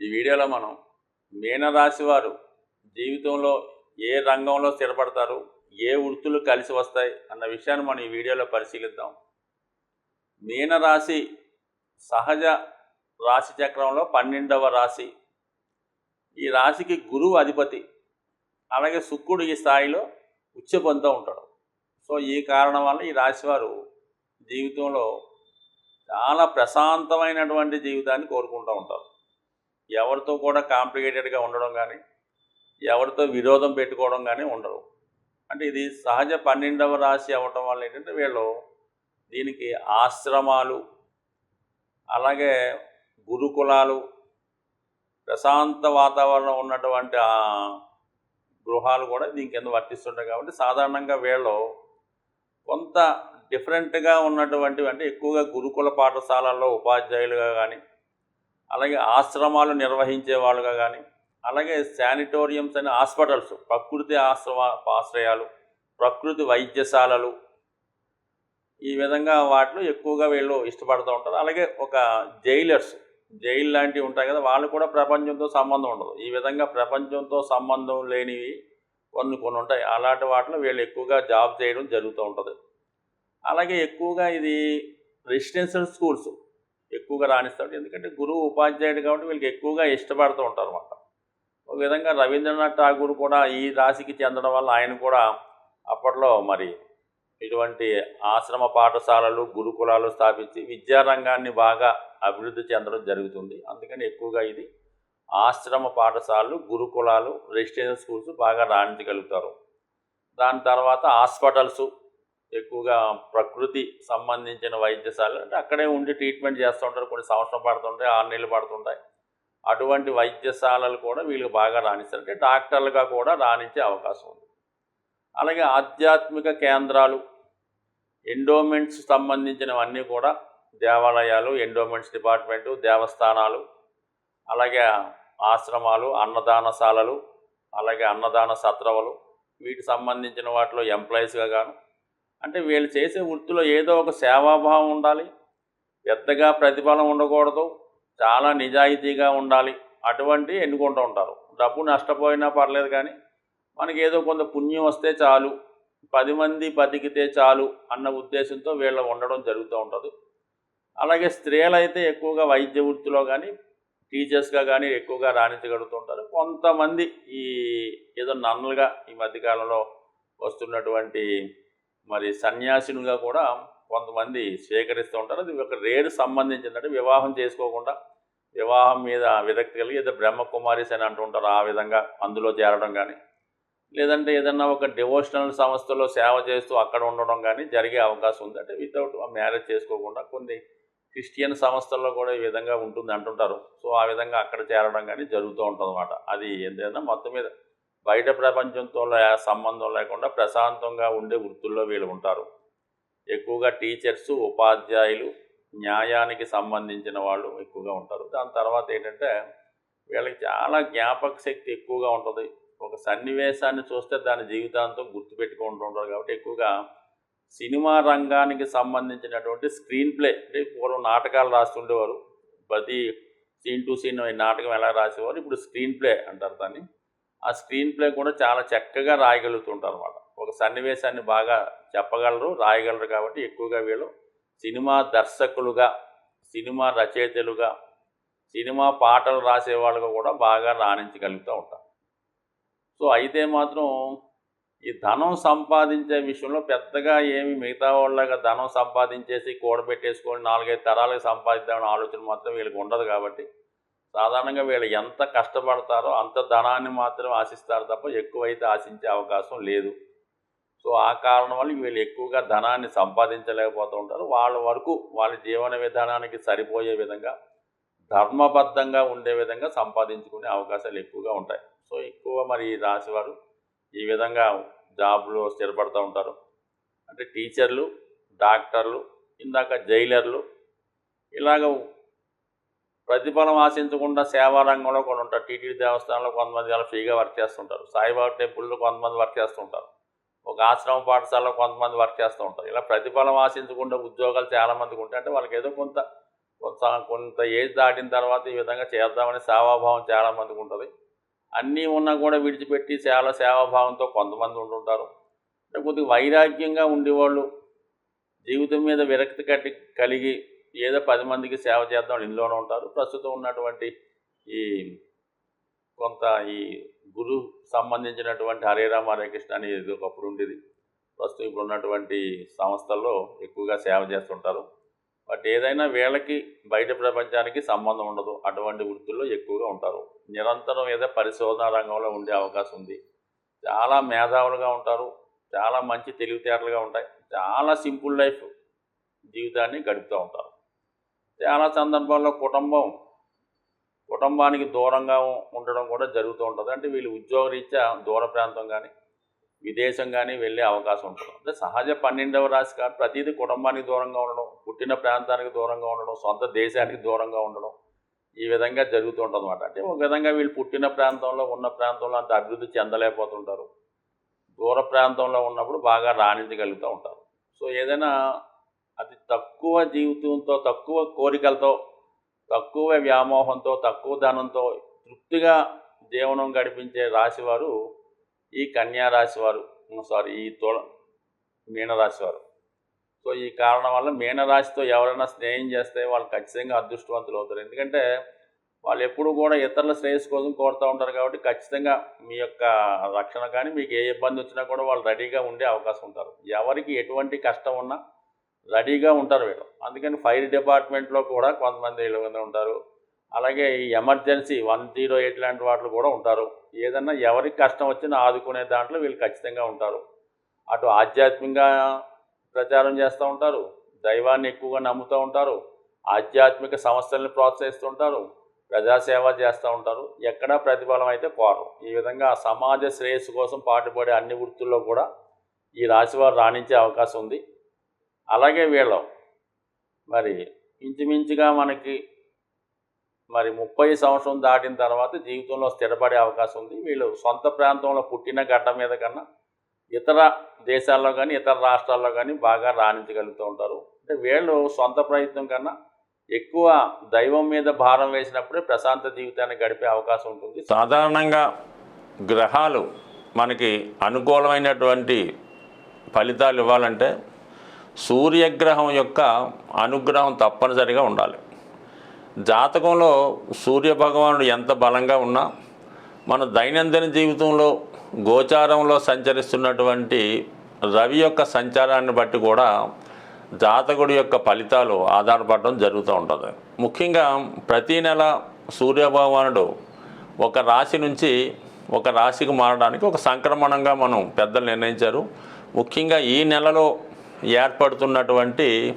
ఈ వీడియోలో మనం మీనరాశి వారు జీవితంలో ఏ రంగంలో స్థిరపడతారు ఏ వృత్తులు కలిసి వస్తాయి అన్న విషయాన్ని మనం ఈ వీడియోలో పరిశీలిద్దాం. మీనరాశి సహజ రాశి చక్రంలో పన్నెండవ రాశి. ఈ రాశికి గురువు అధిపతి అలాగే శుక్రుడు ఈ స్థాయిలో ఉచ్చ పొందుతూ ఉంటాడు. సో ఈ కారణం వల్ల ఈ రాశి వారు జీవితంలో చాలా ప్రశాంతమైనటువంటి జీవితాన్ని కోరుకుంటూ ఉంటారు. ఎవరితో కూడా కాంప్లికేటెడ్గా ఉండడం కానీ ఎవరితో విరోధం పెట్టుకోవడం కానీ ఉండరు అంటే ఇది సహజ పన్నెండవ రాశి అవ్వటం వల్ల ఏంటంటే వీళ్ళు దీనికి ఆశ్రమాలు అలాగే గురుకులాలు ప్రశాంత వాతావరణం ఉన్నటువంటి ఆ గృహాలు కూడా దీని కింద వర్తిస్తుంటాయి కాబట్టి సాధారణంగా వీళ్ళు కొంత డిఫరెంట్గా ఉన్నటువంటివి అంటే ఎక్కువగా గురుకుల పాఠశాలల్లో ఉపాధ్యాయులుగా కానీ అలాగే ఆశ్రమాలు నిర్వహించే వాళ్ళుగా కానీ అలాగే శానిటోరియంస్ అనే హాస్పిటల్స్ ప్రకృతి ఆశ్రమ ఆశ్రయాలు ప్రకృతి వైద్యశాలలు ఈ విధంగా వాటిలో ఎక్కువగా వీళ్ళు ఇష్టపడుతూ ఉంటారు. అలాగే ఒక జైలర్స్ జైలు లాంటివి ఉంటాయి కదా వాళ్ళు కూడా ప్రపంచంతో సంబంధం ఉండదు. ఈ విధంగా ప్రపంచంతో సంబంధం లేనివి కొన్ని కొన్ని ఉంటాయి. అలాంటి వాటిలో వీళ్ళు ఎక్కువగా జాబ్ చేయడం జరుగుతూ ఉంటుంది. అలాగే ఎక్కువగా ఇది రెసిడెన్షియల్ స్కూల్స్ ఎక్కువగా రాణిస్తాడు. ఎందుకంటే గురువు ఉపాధ్యాయుడు కాబట్టి వీళ్ళకి ఎక్కువగా ఇష్టపడుతూ ఉంటారు అన్నమాట. ఒక విధంగా రవీంద్రనాథ్ ఠాగూర్ కూడా ఈ రాశికి చెందడం వల్ల ఆయన కూడా అప్పట్లో మరి ఇటువంటి ఆశ్రమ పాఠశాలలు గురుకులాలు స్థాపించి విద్యారంగాన్ని బాగా అభివృద్ధి చెందడం జరుగుతుంది. అందుకని ఎక్కువగా ఇది ఆశ్రమ పాఠశాలలు గురుకులాలు రెసిడెన్షియల్ స్కూల్స్ బాగా రాణించగలుగుతారు. దాని తర్వాత హాస్పిటల్స్ ఎక్కువగా ప్రకృతి సంబంధించిన వైద్యశాలలు అంటే అక్కడే ఉండి ట్రీట్మెంట్ చేస్తూ ఉంటారు. కొన్ని సంవత్సరం పడుతుంటాయి ఆరు నెలలు పడుతుంటాయి. అటువంటి వైద్యశాలలు కూడా వీళ్ళకి బాగా రాణిస్తారు. అంటే డాక్టర్లుగా కూడా రాణించే అవకాశం ఉంది. అలాగే ఆధ్యాత్మిక కేంద్రాలు ఎండోమెంట్స్ సంబంధించినవన్నీ కూడా దేవాలయాలు ఎండోమెంట్స్ డిపార్ట్మెంటు దేవస్థానాలు అలాగే ఆశ్రమాలు అన్నదానశాలలు అలాగే అన్నదాన సత్రవలు వీటికి సంబంధించిన వాటిలో ఎంప్లాయీస్గా గాను అంటే వీళ్ళు చేసే వృత్తిలో ఏదో ఒక సేవాభావం ఉండాలి. పెద్దగా ప్రతిఫలం ఉండకూడదు. చాలా నిజాయితీగా ఉండాలి. అటువంటి ఎన్నుకుంటూ ఉంటారు. డబ్బు నష్టపోయినా పర్లేదు కానీ మనకి ఏదో కొంత పుణ్యం వస్తే చాలు. పది మంది బతికితే చాలు అన్న ఉద్దేశంతో వీళ్ళు ఉండడం జరుగుతూ ఉంటుంది. అలాగే స్త్రీలు అయితే ఎక్కువగా వైద్య వృత్తిలో కానీ టీచర్స్గా కానీ ఎక్కువగా రాణించగలుగుతుంటారు. కొంతమంది ఈ ఏదో నన్నులుగా ఈ మధ్యకాలంలో వస్తున్నటువంటి మరి సన్యాసినిగా కూడా కొంతమంది స్వీకరిస్తూ ఉంటారు. అది ఒక రేడు సంబంధించిందంటే వివాహం చేసుకోకుండా వివాహం మీద విరక్తి కలిగి ఏదో బ్రహ్మకుమారిస్ అని అంటుంటారు ఆ విధంగా అందులో చేరడం కానీ లేదంటే ఏదన్నా ఒక డివోషనల్ సంస్థలో సేవ చేస్తూ అక్కడ ఉండడం కానీ జరిగే అవకాశం ఉంది. అంటే వితౌట్ మ్యారేజ్ చేసుకోకుండా కొన్ని క్రిస్టియన్ సంస్థల్లో కూడా ఈ విధంగా ఉంటుంది అంటుంటారు. సో ఆ విధంగా అక్కడ చేరడం కానీ జరుగుతూ ఉంటుంది అనమాట అది ఏంటంటే మొత్తం మీద బయట ప్రపంచంతో సంబంధం లేకుండా ప్రశాంతంగా ఉండే వృత్తుల్లో వీళ్ళు ఉంటారు. ఎక్కువగా టీచర్స్ ఉపాధ్యాయులు న్యాయానికి సంబంధించిన వాళ్ళు ఎక్కువగా ఉంటారు. దాని తర్వాత ఏంటంటే వీళ్ళకి చాలా జ్ఞాపక శక్తి ఎక్కువగా ఉంటుంది. ఒక సన్నివేశాన్ని చూస్తే దాని జీవితాంతం గుర్తుపెట్టుకుంటూ ఉంటారు కాబట్టి ఎక్కువగా సినిమా రంగానికి సంబంధించినటువంటి స్క్రీన్ ప్లే అంటే పూర్వం నాటకాలు రాస్తుండేవారు. ప్రతి సీన్ టు సీన్ నాటకం ఎలా రాసేవారు ఇప్పుడు స్క్రీన్ ప్లే అంటారు దాన్ని. ఆ స్క్రీన్ ప్లే కూడా చాలా చక్కగా రాయగలుగుతుంటారు అనమాట ఒక సన్నివేశాన్ని బాగా చెప్పగలరు రాయగలరు కాబట్టి ఎక్కువగా వీళ్ళు సినిమా దర్శకులుగా సినిమా రచయితలుగా సినిమా పాటలు రాసేవాళ్ళుగా కూడా బాగా రాణించగలుగుతూ ఉంటారు. సో అయితే మాత్రం ఈ ధనం సంపాదించే విషయంలో పెద్దగా ఏమి మిగతా వాళ్ళగా ధనం సంపాదించేసి కూడబెట్టేసుకొని నాలుగైదు తరాలకు సంపాదిద్దామనే ఆలోచన మాత్రం వీళ్ళకి ఉండదు కాబట్టి సాధారణంగా వీళ్ళు ఎంత కష్టపడతారో అంత ధనాన్ని మాత్రం ఆశిస్తారు తప్ప ఎక్కువైతే ఆశించే అవకాశం లేదు. సో ఆ కారణం వల్ల వీళ్ళు ఎక్కువగా ధనాన్ని సంపాదించలేకపోతూ ఉంటారు. వాళ్ళ వరకు వాళ్ళ జీవన విధానానికి సరిపోయే విధంగా ధర్మబద్ధంగా ఉండే విధంగా సంపాదించుకునే అవకాశాలు ఎక్కువగా ఉంటాయి. సో ఎక్కువ మరి ఈ రాశివారు ఈ విధంగా జాబ్లో స్థిరపడుతూ ఉంటారు. అంటే టీచర్లు డాక్టర్లు ఇందాక జైలర్లు ఇలాగ ప్రతిఫలం ఆశించకుండా సేవా రంగంలో కొన్ని ఉంటారు. టీటీడీ దేవస్థానంలో కొంతమంది అలా ఫ్రీగా వర్క్ చేస్తుంటారు. సాయిబాబా టెంపుల్లో కొంతమంది వర్క్ చేస్తుంటారు. ఒక ఆశ్రమ పాఠశాలలో కొంతమంది వర్క్ చేస్తూ ఉంటారు. ఇలా ప్రతిఫలం ఆశించకుండా ఉద్యోగాలు చాలామందికి ఉంటాయి. అంటే వాళ్ళకి ఏదో కొంత కొంత కొంత ఏజ్ దాటిన తర్వాత ఈ విధంగా చేద్దామని సేవాభావం చాలామందికి ఉంటుంది. అన్నీ ఉన్నా కూడా విడిచిపెట్టి చాలా సేవాభావంతో కొంతమంది ఉంటుంటారు అంటే కొద్దిగా వైరాగ్యంగా ఉండేవాళ్ళు జీవితం మీద విరక్తి కట్టి కలిగి ఏదో పది మందికి సేవ చేద్దాం ఇందులోనే ఉంటారు. ప్రస్తుతం ఉన్నటువంటి ఈ కొంత ఈ గురు సంబంధించినటువంటి హరే రామ హరే కృష్ణ అని ఇది ఒకప్పుడు ఉండేది. ప్రస్తుతం ఇప్పుడు ఉన్నటువంటి సంస్థల్లో ఎక్కువగా సేవ చేస్తుంటారు. బట్ ఏదైనా వీళ్ళకి బయట ప్రపంచానికి సంబంధం ఉండదు. అటువంటి వృత్తుల్లో ఎక్కువగా ఉంటారు. నిరంతరం ఏదో పరిశోధన రంగంలో ఉండే అవకాశం ఉంది. చాలా మేధావులుగా ఉంటారు. చాలా మంచి తెలివితేటలుగా ఉంటాయి. చాలా సింపుల్ లైఫ్ జీవితాన్ని గడుపుతూ ఉంటారు. చాలా సందర్భాల్లో కుటుంబం కుటుంబానికి దూరంగా ఉండడం కూడా జరుగుతూ ఉంటుంది. అంటే వీళ్ళు ఉద్యోగరీత్యా దూర ప్రాంతం కానీ విదేశం కానీ వెళ్ళే అవకాశం ఉంటుంది. అంటే సహజ పన్నెండవ రాశి కాదు ప్రతిదీ కుటుంబానికి దూరంగా ఉండడం పుట్టిన ప్రాంతానికి దూరంగా ఉండడం సొంత దేశానికి దూరంగా ఉండడం ఈ విధంగా జరుగుతూ ఉంటుంది అనమాట అంటే ఒక విధంగా వీళ్ళు పుట్టిన ప్రాంతంలో ఉన్న ప్రాంతంలో అంత అభివృద్ధి చెందలేకపోతుంటారు. దూర ప్రాంతంలో ఉన్నప్పుడు బాగా రాణించగలుగుతూ ఉంటారు. సో ఏదైనా అతి తక్కువ జీవితంతో తక్కువ కోరికలతో తక్కువ వ్యామోహంతో తక్కువ ధనంతో తృప్తిగా జీవనం గడిపించే రాశివారు ఈ కన్యా రాశివారు. సారీ ఈ తోళ మీనరాశి వారు సో ఈ కారణం వల్ల మీనరాశితో ఎవరైనా స్నేహం చేస్తే వాళ్ళు ఖచ్చితంగా అదృష్టవంతులు అవుతారు. ఎందుకంటే వాళ్ళు ఎప్పుడు కూడా ఇతరుల శ్రేయస్సు కోసం కోరుతూ ఉంటారు కాబట్టి ఖచ్చితంగా మీ యొక్క రక్షణ కానీ మీకు ఏ ఇబ్బంది వచ్చినా కూడా వాళ్ళు రెడీగా ఉండే అవకాశం ఉంటారు. ఎవరికి ఎటువంటి కష్టం ఉన్నా రెడీగా ఉంటారు వీళ్ళు. అందుకని ఫైర్ డిపార్ట్మెంట్లో కూడా కొంతమంది వీళ్ళు ఉంటారు. అలాగే ఈ ఎమర్జెన్సీ వన్ జీరో ఎయిట్ లాంటి వాటిలో కూడా ఉంటారు. ఏదన్నా ఎవరికి కష్టం వచ్చినా ఆదుకునే దాంట్లో వీళ్ళు ఖచ్చితంగా ఉంటారు. అటు ఆధ్యాత్మికంగా ప్రచారం చేస్తూ ఉంటారు. దైవాన్ని ఎక్కువగా నమ్ముతూ ఉంటారు. ఆధ్యాత్మిక సమస్యలను ప్రోత్సహిస్తూ ఉంటారు. ప్రజాసేవ చేస్తూ ఉంటారు. ఎక్కడా ప్రతిఫలం అయితే కోరరు. ఈ విధంగా సమాజ శ్రేయస్సు కోసం పాటుపడే అన్ని వృత్తుల్లో కూడా ఈ రాశివారు రాణించే అవకాశం ఉంది. అలాగే వీళ్ళు. మరి ఇంచుమించుగా మనకి మరి ముప్పై సంవత్సరం దాటిన తర్వాత జీవితంలో స్థిరపడే అవకాశం ఉంది. వీళ్ళు సొంత ప్రాంతంలో పుట్టిన గడ్డ మీద కన్నా ఇతర దేశాల్లో కానీ ఇతర రాష్ట్రాల్లో కానీ బాగా రాణించగలుగుతూ ఉంటారు. అంటే వీళ్ళు సొంత ప్రయత్నం కన్నా ఎక్కువ దైవం మీద భారం వేసినప్పుడే ప్రశాంత జీవితాన్ని గడిపే అవకాశం ఉంటుంది. సాధారణంగా గ్రహాలు మనకి అనుకూలమైనటువంటి ఫలితాలు ఇవ్వాలంటే సూర్యగ్రహం యొక్క అనుగ్రహం తప్పనిసరిగా ఉండాలి. జాతకంలో సూర్య భగవానుడు ఎంత బలంగా ఉన్నా మన దైనందిన జీవితంలో గోచారంలో సంచరిస్తున్నటువంటి రవి యొక్క సంచారాన్ని బట్టి కూడా జాతకుడి యొక్క ఫలితాలు ఆధారపడడం జరుగుతూ ఉంటుంది. ముఖ్యంగా ప్రతీ నెల సూర్య భగవానుడు ఒక రాశి నుంచి ఒక రాశికి మారడానికి ఒక సంక్రమణంగా మనం పెద్దలు నిర్ణయించారు. ముఖ్యంగా ఈ నెలలో ఏర్పడుతున్నటువంటి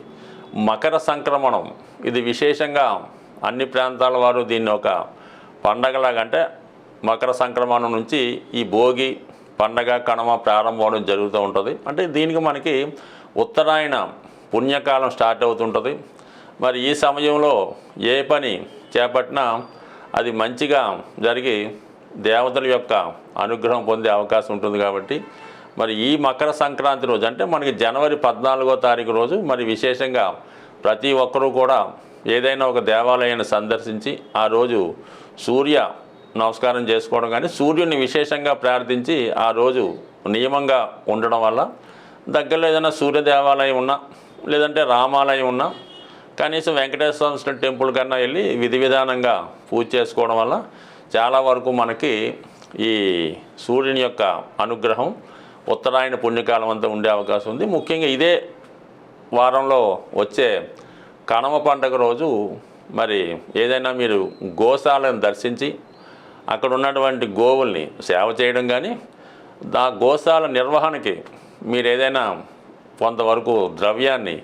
మకర సంక్రమణం. ఇది విశేషంగా అన్ని ప్రాంతాల వారు దీన్ని ఒక పండగలాగంటే మకర సంక్రమణం నుంచి ఈ భోగి పండగ కణమ ప్రారంభం అవడం జరుగుతూ ఉంటుంది. అంటే దీనికి మనకి ఉత్తరాయణ పుణ్యకాలం స్టార్ట్ అవుతుంటుంది. మరి ఈ సమయంలో ఏ పని చేపట్టినా అది మంచిగా జరిగి దేవతల యొక్క అనుగ్రహం పొందే అవకాశం ఉంటుంది కాబట్టి మరి ఈ మకర సంక్రాంతి రోజు అంటే మనకి జనవరి పద్నాలుగో తారీఖు రోజు మరి విశేషంగా ప్రతి ఒక్కరూ కూడా ఏదైనా ఒక దేవాలయాన్ని సందర్శించి ఆ రోజు సూర్య నమస్కారం చేసుకోవడం కానీ సూర్యుని విశేషంగా ప్రార్థించి ఆ రోజు నియమంగా ఉండడం వల్ల దగ్గరలో ఏదైనా సూర్య దేవాలయం ఉన్నా లేదంటే రామాలయం ఉన్నా కనీసం వెంకటేశ్వర స్వామి టెంపుల్ కన్నా వెళ్ళి విధి విధానంగా పూజ చేసుకోవడం వల్ల చాలా వరకు మనకి ఈ సూర్యుని యొక్క అనుగ్రహం ఉత్తరాయణ పుణ్యకాలం అంతా ఉండే అవకాశం ఉంది. ముఖ్యంగా ఇదే వారంలో వచ్చే కనమ పండగ రోజు మరి ఏదైనా మీరు గోశాలను దర్శించి అక్కడ ఉన్నటువంటి గోవుల్ని సేవ చేయడం కానీ ఆ గోశాల నిర్వహణకి మీరు ఏదైనా కొంతవరకు ద్రవ్యాన్ని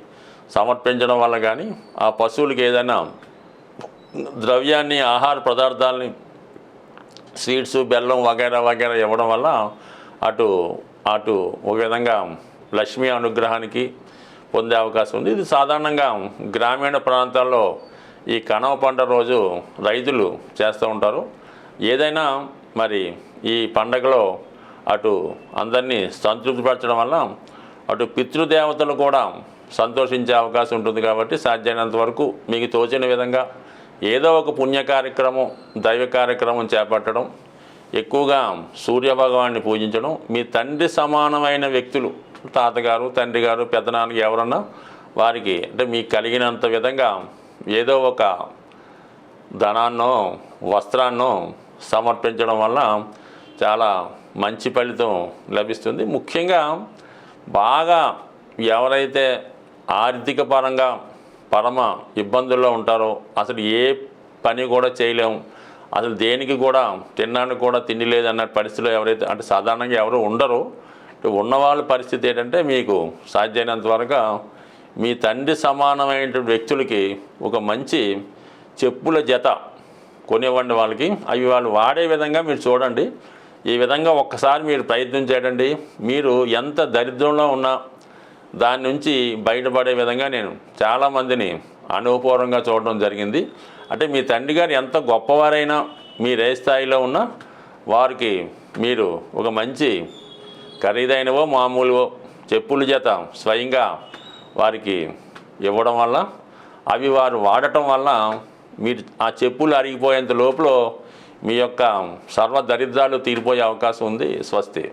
సమర్పించడం వల్ల కానీ ఆ పశువులకి ఏదైనా ద్రవ్యాన్ని ఆహార పదార్థాలని స్వీట్స్ బెల్లం వగైరా వగైరా ఇవ్వడం వల్ల అటు అటు ఒక విధంగా లక్ష్మీ అనుగ్రహానికి పొందే అవకాశం ఉంది. ఇది సాధారణంగా గ్రామీణ ప్రాంతాల్లో ఈ కనవ పంట రోజు రైతులు చేస్తూ ఉంటారు. ఏదైనా మరి ఈ పండగలో అటు అందరినీ సంతృప్తిపరచడం వల్ల అటు పితృదేవతలు కూడా సంతోషించే అవకాశం ఉంటుంది కాబట్టి సాధ్యమైనంత వరకు మీకు తోచిన విధంగా ఏదో ఒక పుణ్య కార్యక్రమం దైవ కార్యక్రమం చేపట్టడం ఎక్కువగా సూర్యభగవాన్ని పూజించడం. మీ తండ్రి సమానమైన వ్యక్తులు తాతగారు తండ్రి గారు పెద్దనాన్నకి ఎవరన్నా వారికి అంటే మీకు కలిగినంత విధంగా ఏదో ఒక ధనాన్నో వస్త్రాన్నో సమర్పించడం వల్ల చాలా మంచి ఫలితం లభిస్తుంది. ముఖ్యంగా బాగా ఎవరైతే ఆర్థిక పరంగా పరమ ఇబ్బందుల్లో ఉంటారో అసలు ఏ పని కూడా చేయలేము అసలు దేనికి కూడా తినడానికి కూడా తిండి లేదన్న పరిస్థితిలో ఎవరైతే అంటే సాధారణంగా ఎవరు ఉండరు. ఉన్న వాళ్ళ పరిస్థితి ఏంటంటే మీకు సాధ్యమైనంత వరకు మీ తండ్రి సమానమైన వ్యక్తులకి ఒక మంచి చెప్పుల జత కొనివ్వండి వాళ్ళకి. అవి వాళ్ళు వాడే విధంగా మీరు చూడండి. ఈ విధంగా ఒక్కసారి మీరు ప్రయత్నం చేయండి. మీరు ఎంత దరిద్రంలో ఉన్నా దాని నుంచి బయటపడే విధంగా నేను చాలామందిని అనుభవపూర్వంగా చూడడం జరిగింది. అంటే మీ తండ్రి గారు ఎంత గొప్పవారైనా మీరే స్థాయిలో ఉన్నా వారికి మీరు ఒక మంచి ఖరీదైనవో మామూలువో చెప్పుల చేత స్వయంగా వారికి ఇవ్వడం వల్ల అవి వారు వాడటం వల్ల మీరు ఆ చెప్పులు అరిగిపోయేంత లోపల మీ యొక్క సర్వ దరిద్రాలు తీరిపోయే అవకాశం ఉంది. స్వస్తి.